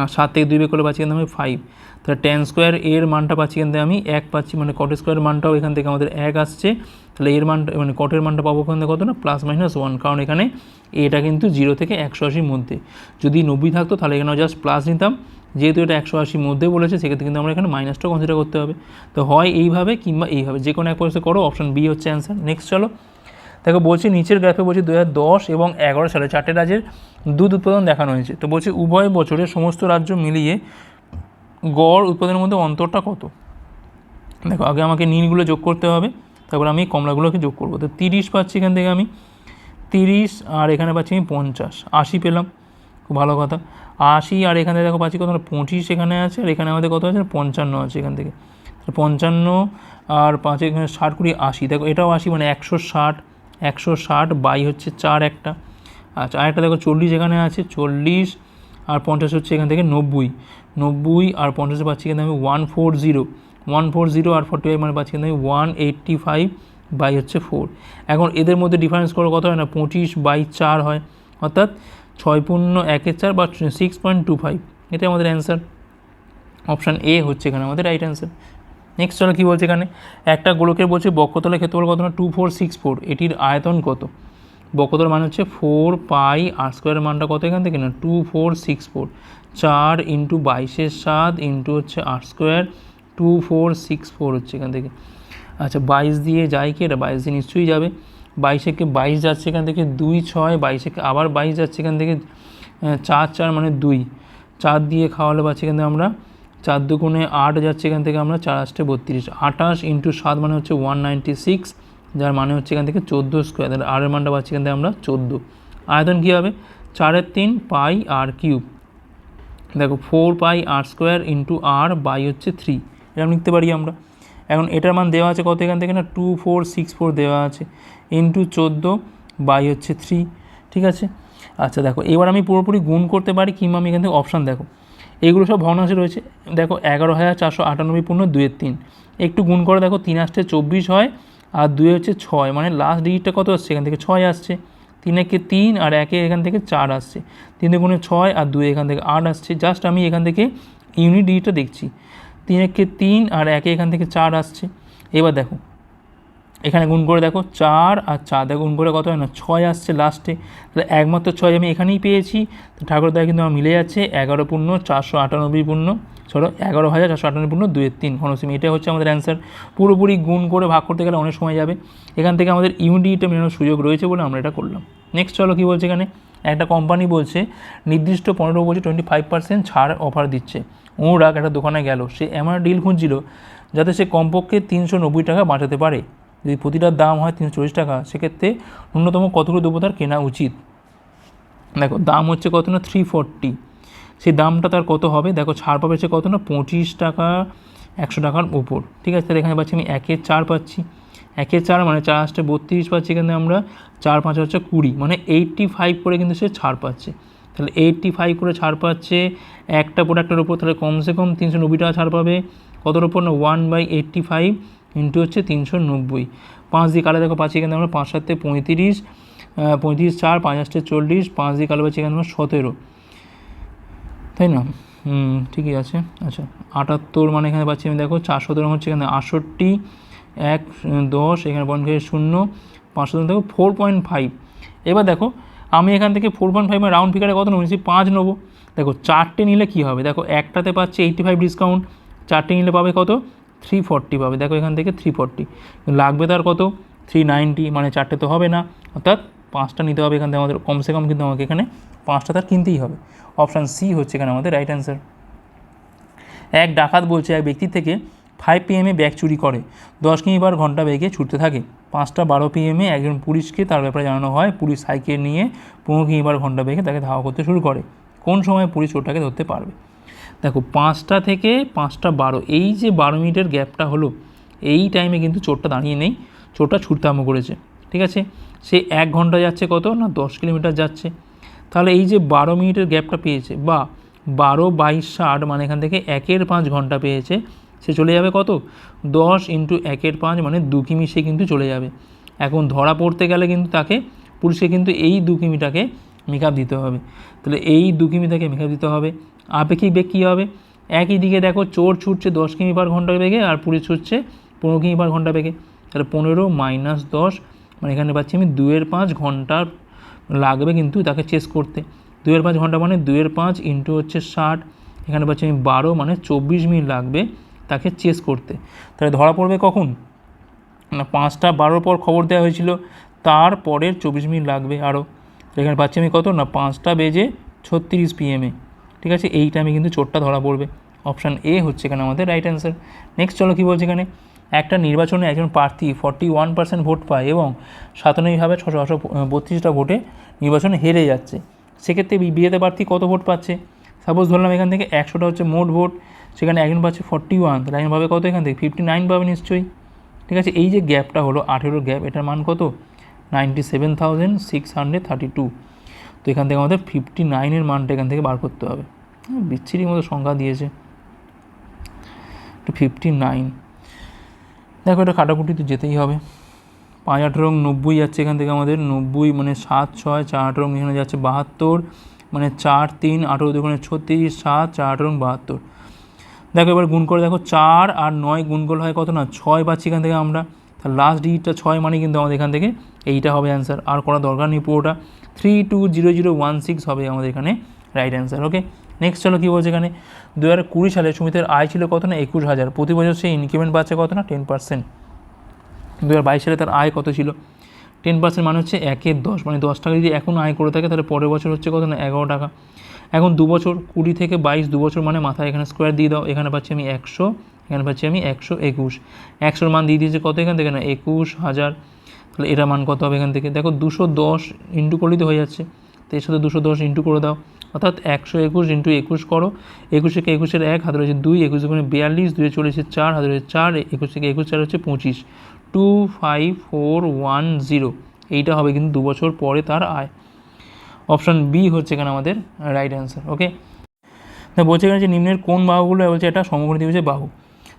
আর সাত থেকে দুই বের করলে পাচ্ছি কিন্তু আমি ফাইভ তাহলে টেন স্কোয়ার এর মানটা পাচ্ছি কিন্তু আমি এক পাচ্ছি মানে কট স্কোয়ার মানটাও এখান থেকে আমাদের এক আসছে। তাহলে এর মানটা মানে কটের মানটা পাবো ওখান কত না? প্লাস মাইনাস ওয়ান কারণ এখানে এটা কিন্তু জিরো থেকে একশো আশির মধ্যে। যদি নব্বই থাকতো, তাহলে এখানে জাস্ট প্লাস নিতাম। যেহেতু এটা একশো আশির মধ্যে বলেছে, সেক্ষেত্রে কিন্তু আমরা এখানে মাইনাসটাও কনসিডার করতে হবে। তো হয় এইভাবে কিংবা এইভাবে, যে কোনো এক পরিস্থিতি করো অপশন বি হচ্ছে অ্যান্সার নেক্সট চলো। দেখো, বলছি নিচের গ্রাফে বলছি দু দশ এবং এগারো সালে চারটে রাজ্যের দুধ উৎপাদন দেখানো হয়েছে। তো বলছি উভয় বছরে সমস্ত রাজ্য মিলিয়ে গড় উৎপাদনের মধ্যে অন্তরটা কত? দেখো, আগে আমাকে নীলগুলো যোগ করতে হবে, তারপর আমি কমলাগুলোকে যোগ করব। তো তিরিশ পাচ্ছি এখান থেকে আমি, তিরিশ আর এখানে পাচ্ছি আমি পঞ্চাশ। আশি পেলাম। খুব ভালো কথা। আশি আর এখানে দেখো পাচ্ছি কত? পঁচিশ এখানে আছে আর এখানে আমাদের কত আছে? পঞ্চান্ন আছে এখান থেকে। পঞ্চান্ন আর পাঁচে এখানে ষাট কুড়ি আশি। দেখো এটাও আশি মানে একশো ষাট একশো ষাট বাই হচ্ছে চার একটা। আচ্ছা আরেকটা দেখো চল্লিশ এখানে আছে, চল্লিশ আর পঞ্চাশ হচ্ছে এখান থেকে নব্বই। নব্বই আর পঞ্চাশে পাচ্ছি কিন্তু আমি one four zero. One four zero আর ফোর্টি ফাইভ মানে পাচ্ছি কিন্তু আমি ওয়ান এইট্টি ফাইভ বাই হচ্ছে ফোর। এখন এদের মধ্যে ডিফারেন্স করো কত হয় না? পঁচিশ বাই চার হয়। অর্থাৎ ছয় পূর্ণ একের চার বা সিক্স পয়েন্ট টু ফাইভ এটাই আমাদের অ্যান্সার অপশান এ হচ্ছে এখানে আমাদের রাইট অ্যান্সার নেক্সট চলো কী বলছে এখানে? একটা গোলকের বলছে বক্ষতলের ক্ষেত্রফল কত না? টু ফোর সিক্স ফোর এটির আয়তন কত? বক্ষতল মানে হচ্ছে ফোর পাই আর স্কোয়ারের মানটা কত এখান থেকে না? টু ফোর সিক্স ফোর চার ইন্টু বাইশের সাত ইন্টু হচ্ছে আট square two four six four হচ্ছে এখান থেকে। আচ্ছা বাইশ দিয়ে যায় কি? এটা বাইশ দিয়ে নিশ্চয়ই যাবে। বাইশেকে বাইশ যাচ্ছে এখান থেকে দুই ছয় বাইশেকে আবার বাইশ যাচ্ছে এখান থেকে চার চার মানে দুই। চার দিয়ে খাওয়ালে পাচ্ছি এখান থেকে আমরা চার দুগুণে আট যাচ্ছে এখান থেকে আমরা চার আসতে বত্রিশ। আঠাশ ইন্টু সাত মানে হচ্ছে ওয়ান নাইনটি সিক্স যার মানে হচ্ছে এখান থেকে চোদ্দ স্কোয়ার তাহলে আরের মানটা পাচ্ছি এখান থেকে আমরা চোদ্দ। আয়তন কী হবে? চারের তিন পাই আর কিউব দেখো four pi r square into r by হচ্ছে থ্রি এরকম লিখতে পারি আমরা। এখন এটার মান দেওয়া আছে কত এখান থেকে না? টু ফোর সিক্স ফোর দেওয়া আছে। ইন্টু চোদ্দ বাই হচ্ছে থ্রি ঠিক আছে? আচ্ছা দেখো, এবার আমি পুরোপুরি গুণ করতে পারি কিংবা আমি এখান থেকে অপশান দেখো। এগুলো সব ভগ্নাংশে রয়েছে। দেখো, এগারো হাজার চারশো আটানব্বই পূর্ণ দুয়ের তিন। একটু গুণ করে দেখো, তিন আসতে চব্বিশ হয়, আর দুই হচ্ছে ছয়। মানে লাস্ট ডিজিটটা কত আসছে? এখান থেকে ছয় আসছে। তিন একে তিন আর একে এখান থেকে চার আসছে। তিন গুণে ছয় আর দুই এখান থেকে আট আসছে। জাস্ট আমি এখান থেকে ইউনিট ডিজিটটা দেখছি। তিন একে তিন আর একে এখান থেকে চার আসছে। এবার দেখো, এখানে গুণ করে দেখো, চার আর চার দেখো গুণ করে কত হয় না? ছয় আসছে লাস্টে তাহলে একমাত্র ছয় আমি এখানেই পেয়েছি। তো ঠাকুরদায় কিন্তু আমার মিলে যাচ্ছে। এগারো পূর্ণ, চারশো আটানব্বই পূর্ণ চলো এগারো হাজার চারশো আটানব্বই পূর্ণ দুয়ের তিন। ঘনসেমি এটা হচ্ছে আমাদের অ্যান্সার পুরোপুরি গুণ করে ভাগ করতে গেলে অনেক সময় যাবে। এখান থেকে আমাদের ইউনিটটা মেলানোর সুযোগ রয়েছে বলে আমরা এটা করলাম। নেক্সট চলো কী বলছে এখানে? একটা কোম্পানি বলছে, নির্দিষ্ট পনেরো বছর টোয়েন্টি ফাইভ পার্সেন্ট ছাড় অফার দিচ্ছে। অনুরাগ একটা দোকানে গেল। সে এমন ডিল খুঁজছিল যাতে সে কমপক্ষে তিনশো নব্বই টাকা বাঁচাতে পারে। যদি প্রতিটার দাম হয় তিনশো চল্লিশ টাকা, সেক্ষেত্রে ন্যূনতম কতগুলো দেবো তার কেনা উচিত? দেখো, দাম হচ্ছে কত না? থ্রি ফর্টি সেই দামটা তার কত হবে? দেখো, ছাড় পাবে সে কত না? পঁচিশ টাকা, একশো টাকার উপর। ঠিক আছে তাহলে এখানে পাচ্ছি আমি একের চার পাচ্ছি। একের চার মানে চার আসতে বত্রিশ, পাচ্ছি এখানে আমরা চার পাঁচ হচ্ছে কুড়ি। মানে এইটটি ফাইভ করে কিন্তু সে ছাড় পাচ্ছে। তাহলে এইটটি ফাইভ করে ছাড় পাচ্ছে, একটা প্রোডাক্টের ওপর তাহলে কমসে কম তিনশো নব্বই টাকা ছাড় পাবে। কতর ওপর না? One by eighty five into হচ্ছে তিনশো নব্বই। পাঁচ দিয়ে কালে দেখো, পাচ্ছি এখানে আমরা পাঁচ সাতে পঁয়ত্রিশ পঁয়ত্রিশ চার, পাঁচ আসতে চল্লিশ, পাঁচ দিয়ে কালে পাচ্ছি এখানে আমরা সতেরো। তাই না? ঠিকই আছে। আচ্ছা আটাত্তর মানে এখানে পাচ্ছি আমি দেখো, চার সতেরো হচ্ছে এখানে আটষট্টি, এক, দশ, এখানে পয়েন্ট শূন্য পাঁচশো দেখো ফোর পয়েন্ট ফাইভ এবার দেখো আমি এখান থেকে ফোর পয়েন্ট ফাইভ রাউন্ড ফিগারে কত নেব? পাঁচ নেব। দেখো, চারটে নিলে কী হবে? দেখো, একটাতে পাচ্ছে এইট্টি ফাইভ ডিসকাউন্ট চারটে নিলে পাবে কত? থ্রি ফর্টি পাবে। দেখো, এখান থেকে থ্রি ফর্টি লাগবে তার কত? থ্রি নাইনটি মানে চারটে তো হবে না। অর্থাৎ পাঁচটা নিতে হবে এখান থেকে আমাদের, কমসে কম কিন্তু আমাকে এখানে পাঁচটা তার কিনতেই হবে। অপশান সি হচ্ছে এখানে আমাদের রাইট অ্যান্সার এক ডাকাত বলছে, এক ব্যক্তি থেকে ফাইভ পিএমে ব্যাগ চুরি করে। দশ কিমি বার ঘণ্টা বেগে ছুটতে থাকে। পাঁচটা বারো পিএমে একজন পুলিশকে তার ব্যাপারে জানানো হয়। পুলিশ সাইকেল নিয়ে পনেরো কিমি বার ঘণ্টা বেগে তাকে ধাওয়া করতে শুরু করে। কোন সময় পুলিশ ওটাকে ধরতে পারবে? দেখো, পাঁচটা থেকে পাঁচটা বারো, এই যে বারো মিনিটের গ্যাপটা হলো, এই টাইমে কিন্তু চোরটা দাঁড়িয়ে নেই। চোরটা ছুটতে আরম্ভ করেছে, ঠিক আছে? সে এক ঘণ্টা যাচ্ছে কত? না, দশ কিলোমিটার যাচ্ছে। তাহলে এই যে বারো মিনিটের গ্যাপটা পেয়েছে, বা বারো, বাইশ, ষাট মানে এখান থেকে একের পাঁচ ঘণ্টা পেয়েছে সে চলে যাবে কত? দশ ইন্টু একের পাঁচ মানে দু কিমি সে কিন্তু চলে যাবে। এখন ধরা পড়তে গেলে কিন্তু তাকে পুলিশকে কিন্তু এই দু কিমিটাকে মেকআপ দিতে হবে। তাহলে এই দু কিমি তাকে মেকআপ দিতে হবে। আপেক্ষিক বেগ কী হবে? একই দিকে দেখো চোর ছুটছে দশ কিমি পার ঘণ্টা বেগে আর পুলিশ ছুটছে পনেরো কিমি পার ঘণ্টা বেগে। তাহলে পনেরো মাইনাস দশ মানে এখানে পাচ্ছি আমি দুয়ের পাঁচ ঘণ্টা লাগবে কিন্তু তাকে চেস করতে। দুয়ের পাঁচ ঘণ্টা মানে দুয়ের পাঁচ ইন্টু হচ্ছে ষাট। এখানে পাচ্ছি আমি বারো মানে চব্বিশ মিনিট লাগবে। তাকে চেস করতে। তাহলে ধরা পড়বে কখন? না, পাঁচটা বারোর পর খবর দেওয়া হয়েছিল, তার পরের চব্বিশ মিনিট লাগবে আরও। এখানে পাচ্ছি আমি কত? না, পাঁচটা বেজে ছত্রিশ পিএমে ঠিক আছে? এই টাইমে কিন্তু চোরটা ধরা পড়বে। অপশান এ হচ্ছে এখানে আমাদের রাইট অ্যান্সার নেক্সট চলো কী বলছে এখানে? একটা নির্বাচনে একজন প্রার্থী ফর্টি ওয়ান পার্সেন্ট ভোট পায় এবং সাতানব্বইভাবে ছশো ছশো বত্রিশটা ভোটে নির্বাচনে হেরে যাচ্ছে। সেক্ষেত্রে বিয়েতে প্রার্থী কত ভোট পাচ্ছে? সাপোজ ধরলাম এখান থেকে একশোটা হচ্ছে মোট ভোট সেখানে একজন পাচ্ছে ফর্টি ওয়ান তাহলে একজন পাবে কত এখান থেকে? ফিফটি নাইন পাবে নিশ্চয়ই। ঠিক আছে এই যে গ্যাপটা হলো আঠেরোর গ্যাপ এটার মান কত? Ninety seven thousand six hundred thirty two তো এখান থেকে আমাদের ফিফটি নাইনের মানটা এখান থেকে বার করতে হবে। হ্যাঁ, বিচ্ছিরির মতো সংখ্যা দিয়েছে। ফিফটি নাইন দেখো এটা কাটাকুটি তো যেতেই হবে। পাঁচ আঠেরো নব্বই যাচ্ছে এখান থেকে আমাদের। নব্বই মানে সাত ছয় চার আঠেরো এখানে যাচ্ছে বাহাত্তর। মানে চার তিন আঠেরো দুগুণে ছত্রিশ সাত চার আঠেরো বাহাত্তর। দেখো এবার গুণ করে দেখো চার আর নয় গুণ করলে হয় কত না? ছয় পাচ্ছি এখান থেকে আমরা। তাহলে লাস্ট ডিজিটটা ছয় মানে কিন্তু আমাদের এখান থেকে এইটা হবে অ্যান্সার আর করা দরকার নেই পুরোটা। Three two zero zero one six হবে আমাদের এখানে রাইট অ্যান্সার ওকে নেক্সট চলো কী বলছে এখানে? দু হাজার কুড়ি সালে সুমিতের আয় ছিল কত না? একুশ হাজার। প্রতি বছর সে ইনক্রিমেন্ট পাচ্ছে কত না? টেন পার্সেন্ট দু হাজার বাইশ সালে তার আয় কত ছিল? টেন পার্সেন্ট মানে হচ্ছে একের দশ। মানে দশ টাকা যদি এখন আয় করে থাকে, তাহলে পরের বছর হচ্ছে কত না? এগারো টাকা। এখন দু বছর কুড়ি থেকে বাইশ, দু বছর মানে মাথায় এখানে স্কোয়ার দিয়ে দাও, এখানে পাচ্ছি আমি একশো, এখানে পাচ্ছি আমি একশো একুশ। একশোর মান দিয়ে দিয়েছে কত এখান থেকে না? একুশ হাজার। তাহলে এটা মান কত হবে এখান থেকে? দেখো দুশো দশ ইন্টু করলেই তো হয়ে যাচ্ছে। তো এর সাথে দুশো দশ ইন্টু করে দাও। অর্থাৎ একশো একুশ ইন্টু একুশ করো। একুশ থেকে একুশের এক, হাতে রয়েছে দুই, একুশ দুগুণে বিয়াল্লিশ, দুয়ে চলেছে চার, হাতে রয়েছে চার, একুশ থেকে একুশ চার হচ্ছে পঁচিশ। Two five four one zero এইটা হবে কিন্তু দু বছর পরে তার আয়। অপশান বি হচ্ছে এখানে আমাদের রাইট অ্যান্সার ওকে তা বলছে এখানে যে নিম্নের কোন বাহুগুলো বলছে এটা সমকোণী ত্রিভুজের বাহু।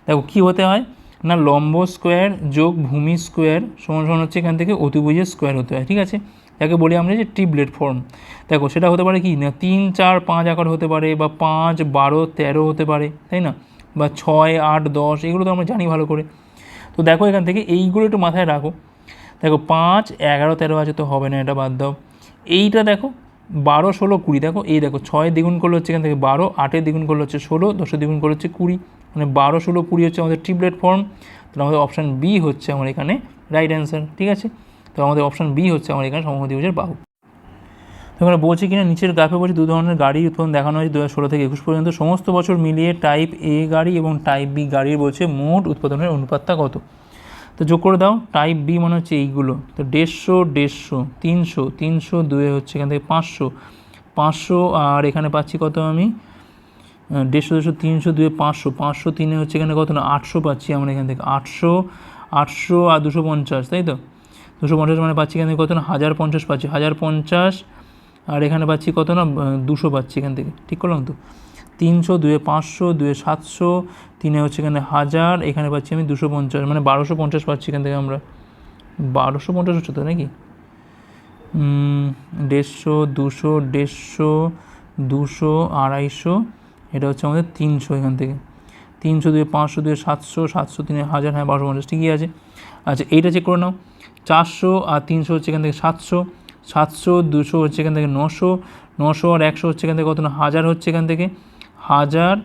দেখো, কী হতে হয়? না, লম্ব স্কোয়ার যোগ ভূমি স্কোয়ার সমান সমান হচ্ছে এখান থেকে অতিভুজের স্কোয়ার হতে হয়, ঠিক আছে? তাকে বলি আমরা যে ট্রিপলেট ফর্ম দেখো, সেটা হতে পারে কি? না, তিন, চার, পাঁচ আকার হতে পারে বা পাঁচ, বারো, তেরো হতে পারে, তাই না? বা ছয়, আট, দশ, এগুলো তো আমরা জানি ভালো করে। তো দেখো এখান থেকে এইগুলো একটু মাথায় রাখো। দেখো, পাঁচ, এগারো, তেরো আছে তো হবে না, এটা বাদ দাও। এইটা দেখো, বারো, ষোলো, কুড়ি, দেখো, এই দেখো, ছয় দ্বিগুণ করলে হচ্ছে এখান থেকে বারো আটের দ্বিগুণ করলে হচ্ছে ষোলো দশের দ্বিগুণ করলে হচ্ছে কুড়ি। মানে বারো, ষোলো, কুড়ি হচ্ছে আমাদের ট্রিপলেট ফর্ম। তাহলে আমাদের অপশান বি হচ্ছে আমার এখানে রাইট অ্যান্সার, ঠিক আছে? তো আমাদের অপশান বি হচ্ছে আমার এখানে সমদ্বিভুজের বাহু। তোমরা বলছি কিনা, নিচের গ্রাফে বলছি দু ধরনের গাড়ির উৎপাদন দেখানো হয়েছে দু হাজার ষোলো থেকে একুশ পর্যন্ত। সমস্ত বছর মিলিয়ে টাইপ এ গাড়ি এবং টাইপ বি গাড়ির বলছে মোট উৎপাদনের অনুপাতটা কত? তো যোগ করে দাও টাইপ বি মানে হচ্ছে এইগুলো। তো দেড়শো দেড়শো, তিনশো তিনশো, দুয়ে হচ্ছে এখান থেকে পাঁচশো। পাঁচশো, আর এখানে পাচ্ছি কত আমি? দেড়শো দেড়শো, তিনশো, দুয়ে পাঁচশো। পাঁচশো, তিনে হচ্ছে এখানে কত না, আটশো পাচ্ছি আমরা এখান থেকে। আটশো আটশো আর দুশো পঞ্চাশ, তাই তো? দুশো পঞ্চাশ মানে পাচ্ছি এখান থেকে কত না, হাজার পঞ্চাশ পাচ্ছি। হাজার পঞ্চাশ, আর এখানে পাচ্ছি কত না দুশো পাচ্ছি এখান থেকে। ঠিক করলাম তো? তিনশো, দুয়ে পাঁচশো, দুয়ে সাতশো, তিনে হচ্ছে এখানে হাজার, এখানে পাচ্ছি আমি দুশো পঞ্চাশ মানে বারোশো পঞ্চাশ পাচ্ছি এখান থেকে আমরা। বারোশো পঞ্চাশ হচ্ছে তো নাকি? দেড়শো, দুশো দেড়শো, দুশো, আড়াইশো, এটা হচ্ছে আমাদের তিনশো এখান থেকে। তিনশো, দুয়ে পাঁচশো, দুয়ে সাতশো সাতশো, তিনে হাজার হ্যাঁ বারোশো পঞ্চাশ, ঠিকই আছে। আচ্ছা এইটা চেক করে নাও। চারশো আর তিনশো হচ্ছে এখান থেকে সাতশো সাতশো, দুশো হচ্ছে এখান থেকে নশো নশো আর একশো হচ্ছে এখান থেকে কত না, হাজার হচ্ছে এখান থেকে। হাজার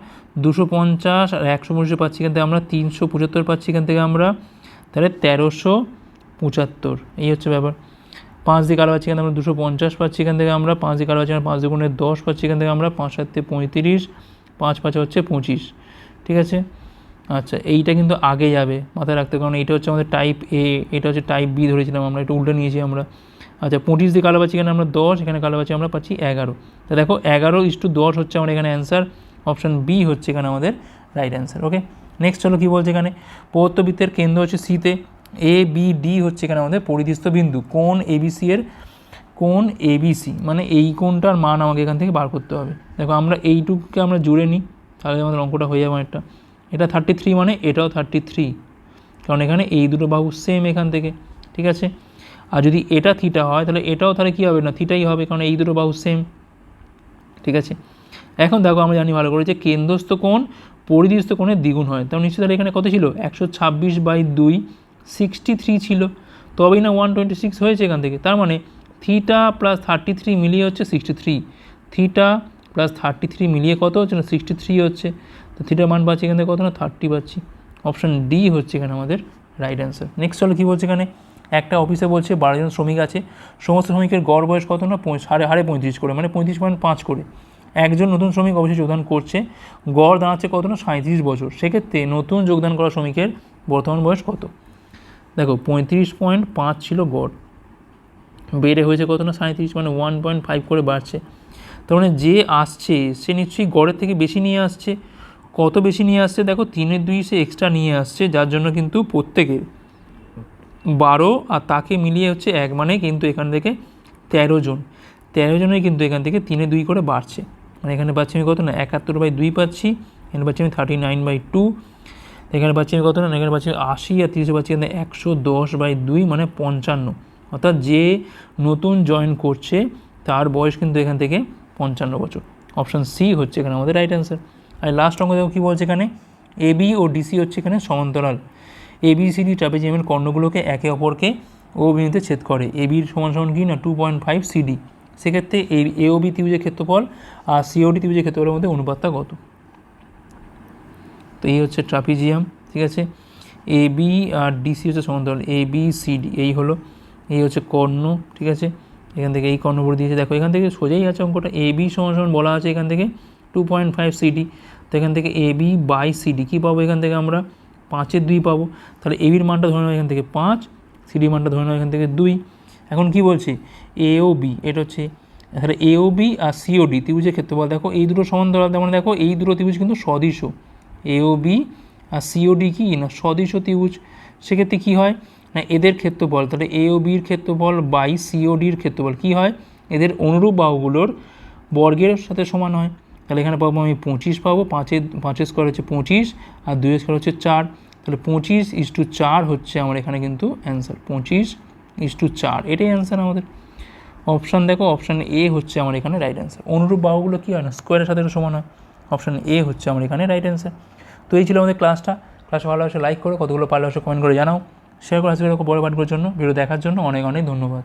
দুশো পঞ্চাশ আর একশো পঁচিশে পাচ্ছি এখান থেকে আমরা তিনশো পঁচাত্তর পাচ্ছি এখান থেকে আমরা তাহলে তেরোশো পঁচাত্তর। এই হচ্ছে ব্যাপার। পাঁচ দিয়ে কালো পাচ্ছি এখান থেকে আমরা দুশো পঞ্চাশ পাচ্ছি এখান থেকে আমরা, পাঁচ দিয়ে কালো পাচ্ছি পাঁচ দুগুণে দশ পাচ্ছি এখান থেকে আমরা, পাঁচ সাতে পঁয়ত্রিশ, পাঁচ পাঁচে হচ্ছে পঁচিশ। ঠিক আছে? আচ্ছা এইটা কিন্তু আগে যাবে, মাথায় রাখতে কারণ এটা হচ্ছে আমাদের টাইপ এ এটা হচ্ছে টাইপ বি ধরেছিলাম আমরা, এটা উল্টে নিয়েছি আমরা। আচ্ছা পঁচিশ দিয়ে কালো পাচ্ছি এখানে আমরা দশ, এখানে কালো পাচ্ছি আমরা পাচ্ছি এগারো। তা দেখো, এগারো ইস টু দশ হচ্ছে আমার এখানে অ্যান্সার অপশান বি হচ্ছে এখানে আমাদের রাইট অ্যান্সার ওকে নেক্সট চলো কী বলছে এখানে? পৌত্তবৃত্তের কেন্দ্র হচ্ছে সিতে এ বি ডি হচ্ছে এখানে আমাদের পরিধিস্থ বিন্দু কোন এবিসি এর কোন এবিসি মানে এই কোনটার মান আমাকে এখান থেকে বার করতে হবে। দেখো আমরা এইটুকুকে আমরা জুড়ে নিই, তাহলে আমাদের অঙ্কটা হয়ে যাবে অনেকটা। এটা থার্টি থ্রি মানে এটাও থার্টি থ্রি কারণ এখানে এই দুটো বাহু সেম এখান থেকে, ঠিক আছে? আর যদি এটা থিটা হয়, তাহলে এটাও তাহলে কী হবে না? থিটাই হবে, কারণ এই দুটো বাহু সেম ঠিক আছে? এখন দেখো আমরা জানি ভালো করে যে কেন্দ্রস্থ কোণ পরিধিস্থ কোণের দ্বিগুণ হয়। তাহলে নিশ্চয়ই তাহলে এখানে কত ছিল? একশো ছাব্বিশ বাই দুই সিক্সটি থ্রি ছিল। তবেই না ওয়ান টোয়েন্টি সিক্স হয়েছে এখান থেকে। তার মানে থিটা প্লাস থার্টি থ্রি মিলিয়ে হচ্ছে sixty three theta plus thirty three মিলিয়ে কত হচ্ছে না? সিক্সটি থ্রি হচ্ছে। তো থিটার মান পাচ্ছি এখান থেকে কত না? থার্টি পাচ্ছি। অপশান ডি হচ্ছে এখানে আমাদের রাইট অ্যান্সার নেক্সট চলো কী বলছে এখানে? একটা অফিসে বলছে বারোজন শ্রমিক আছে। সমস্ত শ্রমিকের গড় বয়স কত না? সাড়ে হাড়ে পঁয়ত্রিশ করে। মানে পঁয়ত্রিশ পয়েন্ট পাঁচ করে। একজন নতুন শ্রমিক অবশ্যই যোগদান করছে। গড় দাঁড়াচ্ছে কত না? সাঁত্রিশ বছর। সেক্ষেত্রে নতুন যোগদান করা শ্রমিকের বর্তমান বয়স কত? দেখো, পঁয়ত্রিশ পয়েন্ট পাঁচ ছিল গড়। বেড়ে হয়েছে কত না? সাঁত্রিশ মানে ওয়ান পয়েন্ট ফাইভ করে বাড়ছে। তার মানে যে আসছে, সে নিশ্চয়ই গড়ের থেকে বেশি নিয়ে আসছে। কত বেশি নিয়ে আসছে? দেখো, তিনের দুই সে এক্সট্রা নিয়ে আসছে, যার জন্য কিন্তু প্রত্যেকের বারো আর তাকে মিলিয়ে হচ্ছে এক মানে কিন্তু এখান থেকে তেরো জন। তেরো জনের কিন্তু এখান থেকে তিনে দুই করে বাড়ছে। মানে এখানে পাচ্ছি আমি কত না, একাত্তর বাই দুই পাচ্ছি, এখানে পাচ্ছি আমি থার্টি নাইন বাই টু এখানে পাচ্ছি আমি কত না, এখানে পাচ্ছি আশি আর তিরিশে পাচ্ছি এখানে একশো দশ বাই দুই মানে পঞ্চান্ন। অর্থাৎ যে নতুন জয়েন করছে, তার বয়স কিন্তু এখান থেকে পঞ্চান্ন বছর। অপশান সি হচ্ছে এখানে আমাদের রাইট অ্যান্সার আর লাস্ট অঙ্ক দেখো কী বলছে এখানে? এবি ও ডিসি হচ্ছে এখানে সমান্তরাল। এবিসিডি ট্রাপেজিয়ামের কর্ণগুলোকে একে অপরকে ও বিন্দুতে ছেদ করে। এবির সমান সমান কি না? টু পয়েন্ট ফাইভ সিডি সেক্ষেত্রে এই এওবি ত্রিভুজের ক্ষেত্রফল আর সিওডি ত্রিভুজের ক্ষেত্রফলের মধ্যে অনুপাতটা কত? তো এই হচ্ছে ট্রাপিজিয়াম, ঠিক আছে? এ বি আর ডিসি হচ্ছে সমান্তরাল। এ বি সি ডি এই হলো। এই হচ্ছে কর্ণ, ঠিক আছে? এখান থেকে এই কর্ণ বলে দিয়েছে। দেখো, এখান থেকে সোজাই আছে অঙ্কটা। এ বি সমান সমান বলা আছে এখান থেকে। টু পয়েন্ট ফাইভ সিডি তো এখান থেকে এ বি বাই সিডি কী পাবো এখান থেকে আমরা? পাঁচের দুই পাবো। তাহলে এবির মানটা ধরে নেওয়া এখান থেকে পাঁচ সিডির মানটা ধরে নেওয়া এখান থেকে দুই। এখন কি বলছি? এ ও বি এটা হচ্ছে তাহলে এ ও বি আর সিওডি ত্রিভুজের ক্ষেত্রফল দেখো, এই দুটো সমান্তরাল, তার মানে দেখো, এই দুটো ত্রিভুজ কিন্তু সদৃশ এ ও বি আর সিওডি কি? না সদৃশ ত্রিভুজ। সেক্ষেত্রে কী হয়? না, এদের ক্ষেত্রফল, তাহলে এ ও বির ক্ষেত্রফল বাই সিওডির ক্ষেত্রফল কী হয়? এদের অনুরূপ বাহুগুলোর বর্গের সাথে সমান হয়। তাহলে এখানে পাবো আমি পঁচিশ পাবো পাঁচের পাঁচের স্কোয়ার হচ্ছে পঁচিশ আর দুইয়ের স্কোয়ার হচ্ছে চার। তাহলে পঁচিশ ইস টু চার হচ্ছে আমার এখানে কিন্তু অ্যান্সার পঁচিশ ইস টু চার এটাই অ্যান্সার আমাদের। অপশান দেখো অপশান এ হচ্ছে আমার এখানে রাইট অ্যান্সার অনুরূপ বাহুগুলো কী হয় না? স্কোয়ারের সাথে সমান হয়। অপশান এ হচ্ছে আমার এখানে রাইট অ্যান্সার তো এই ছিল আমাদের ক্লাসটা ক্লাস ভালো লাইক করো, কতগুলো পারলে কমেন্ট করে জানাও। শেয়ার করে আসবে বড় পাঠগুলোর জন্য। ভিডিও দেখার জন্য অনেক অনেক ধন্যবাদ।